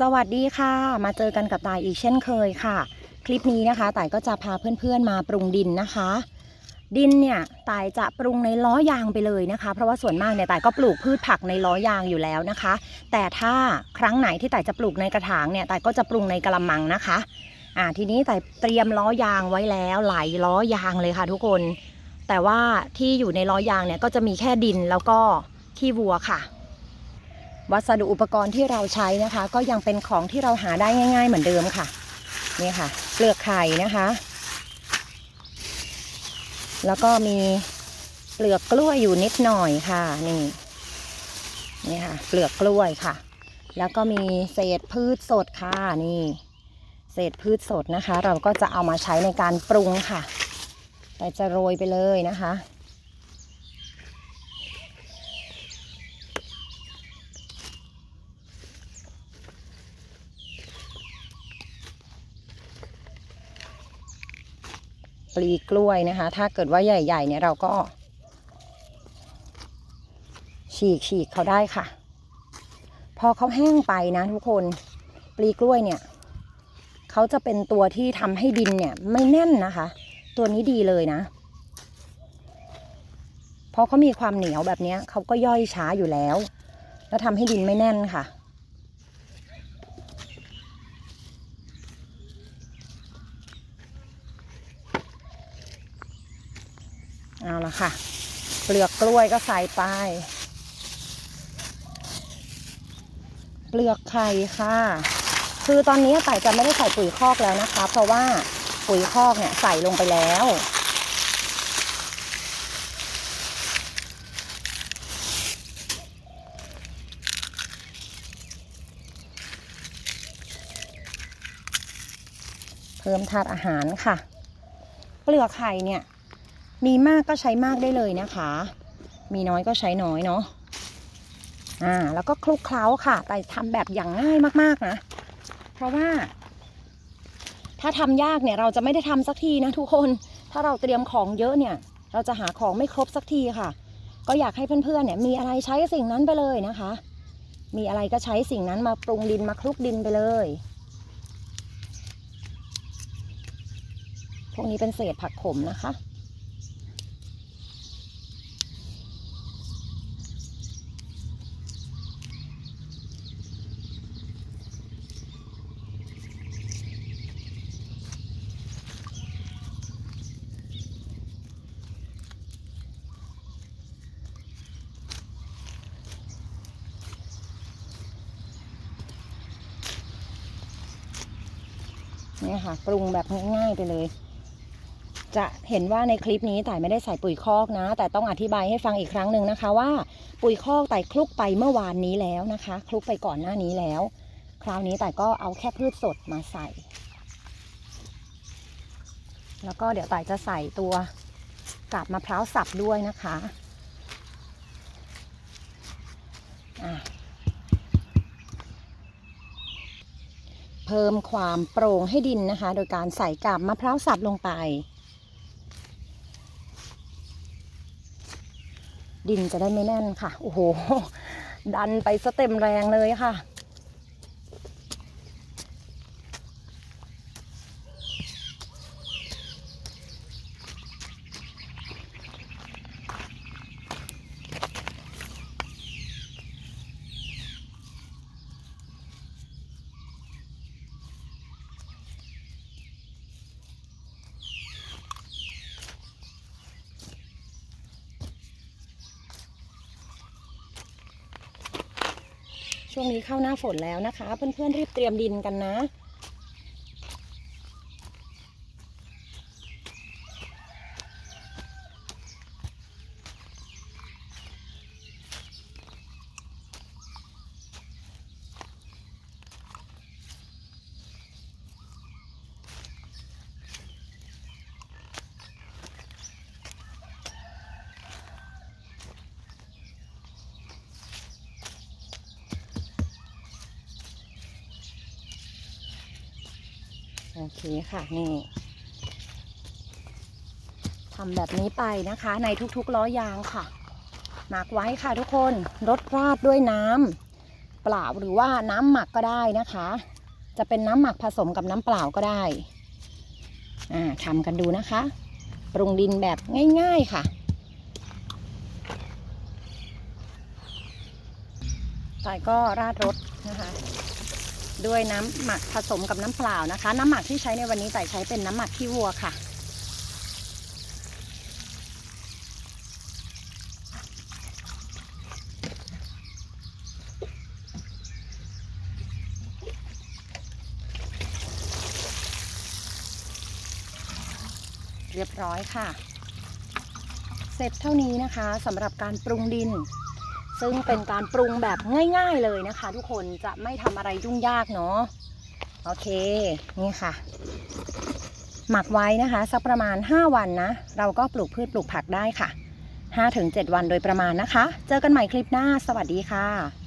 สวัสดีค่ะ มาเจอกันกับตายอีกเช่นเคยค่ะ คลิปนี้นะคะตายก็จะพาเพื่อนๆมาปรุงดินนะคะ ดินเนี่ยตายจะปรุงในล้อยางไปเลยนะคะ เพราะว่าส่วนมากเนี่ยตายก็ปลูกพืชผักในล้อยางอยู่แล้วนะคะ แต่ถ้าครั้งไหนที่ตายจะปลูกในกระถางเนี่ยตายก็จะปรุงในกระมังนะคะอ่าทีนี้ตายเตรียมล้อยางไว้แล้วหลายล้อยางเลยค่ะ ทุกคน แต่ว่าที่อยู่ในล้อยางเนี่ยก็จะมีแค่ดินแล้วก็ขี้วัวค่ะ วัสดุอุปกรณ์ที่เราใช้นะคะ ก็ยังเป็นของที่เราหาได้ง่าย ๆ เหมือนเดิมค่ะนี่ค่ะเปลือกไข่นะคะ แล้วก็มีเปลือกกล้วยอยู่นิดหน่อยค่ะนี่นี่ค่ะ เปลือกกล้วยค่ะ แล้วก็มีเศษพืชสดค่ะนี่ เศษพืชสดนะคะ เราก็จะเอามาใช้ในการปรุงค่ะ แต่จะโรยไปเลยนะคะ ปลีกล้วยนะคะ ถ้าเกิดว่าใหญ่ ๆ เนี่ยเราก็ ฉีกฉีกเขาได้ค่ะ พอเขาแห้งไปนะทุกคนปลีกล้วยเนี่ยเขาจะเป็นตัวที่ทำให้ดินเนี่ยไม่แน่นนะคะ ตัวนี้ดีเลยนะเพราะเขามีความเหนียวแบบนี้เขาก็ย่อยช้าอยู่แล้ว แล้วทำให้ดินไม่แน่นค่ะ เอาละค่ะ เปลือกกล้วยก็ใส่ไป เปลือกไข่ค่ะ คือตอนนี้ไต่จะไม่ได้ใส่ปุ๋ยคอกแล้วนะคะ เพราะว่าปุ๋ยคอกเนี่ยใส่ลงไปแล้วเพิ่มธาตุอาหารค่ะ เปลือกไข่เนี่ย มีมากก็ใช้มากได้เลยนะคะ มีน้อยก็ใช้น้อยเนาะอ่าแล้วก็คลุกเคล้าค่ะ แต่ทำแบบอย่างง่ายมากๆนะ เพราะว่า ถ้าทำยากเนี่ยเราจะไม่ได้ทำสักทีนะทุกคน ถ้าเราเตรียมของเยอะเนี่ย เราจะหาของไม่ครบสักทีค่ะ ก็อยากให้เพื่อนๆเนี่ย มีอะไรใช้สิ่งนั้นไปเลยนะคะ มีอะไรก็ใช้สิ่งนั้นมาปรุงดินมาคลุกดินไปเลยพวกนี้เป็นเศษผักขมนะคะ เนี่ยค่ะ ปรุงแบบง่ายๆไปเลย จะเห็นว่าในคลิปนี้ต่ายไม่ได้ใส่ปุ๋ยคอกนะ แต่ต้องอธิบายให้ฟังอีกครั้งหนึ่งนะคะ ว่าปุ๋ยคอกต่ายคลุกไปเมื่อวานนี้แล้วนะคะ คลุกไปก่อนหน้านี้แล้ว คราวนี้ต่ายก็เอาแค่พืชสดมาใส่ แล้วก็เดี๋ยวต่ายจะใส่ตัวกาบมะพร้าวสับด้วยนะคะอะ เพิ่มความโปร่งให้ดินนะคะ โดยการใส่กาบมะพร้าวสับลงไป ดินจะได้ไม่แน่นค่ะ โอ้โห ดันไปสเต็มแรงเลยค่ะ ช่วงนี้เข้าหน้าฝนแล้วนะคะ เพื่อนๆรีบเตรียมดินกันนะ โอเคค่ะนี่ทำแบบนี้ไปนะคะ ในทุกๆล้อยางค่ะหมักไว้ค่ะทุกคนรดราดด้วยน้ำเปล่าหรือว่าน้ำหมักก็ได้นะคะ จะเป็นน้ำหมักผสมกับน้ำเปล่าก็ได้อ่าทำกันดูนะคะ ปรุงดินแบบง่าย ๆค่ะต่อยก็ราดรสนะคะ ด้วยน้ำหมักผสมกับน้ำเปล่านะคะ น้ำหมักที่ใช้ในวันนี้ต่ใช้เป็นน้ำหมักขี้วัวค่ะ เรียบร้อยค่ะ เสร็จเท่านี้นะคะสำหรับการปรุงดิน ซึ่งเป็นการปรุงแบบง่าย ๆเลยนะคะ ทุกคนจะไม่ทำอะไรยุ่งยากเนาะโอเคนี่ค่ะ หมักไว้นะคะสักประมาณ 5 วันนะ เราก็ปลูกพืชปลูกผักได้ค่ะ5-7 วันโดยประมาณนะคะ เจอกันใหม่คลิปหน้า สวัสดีค่ะ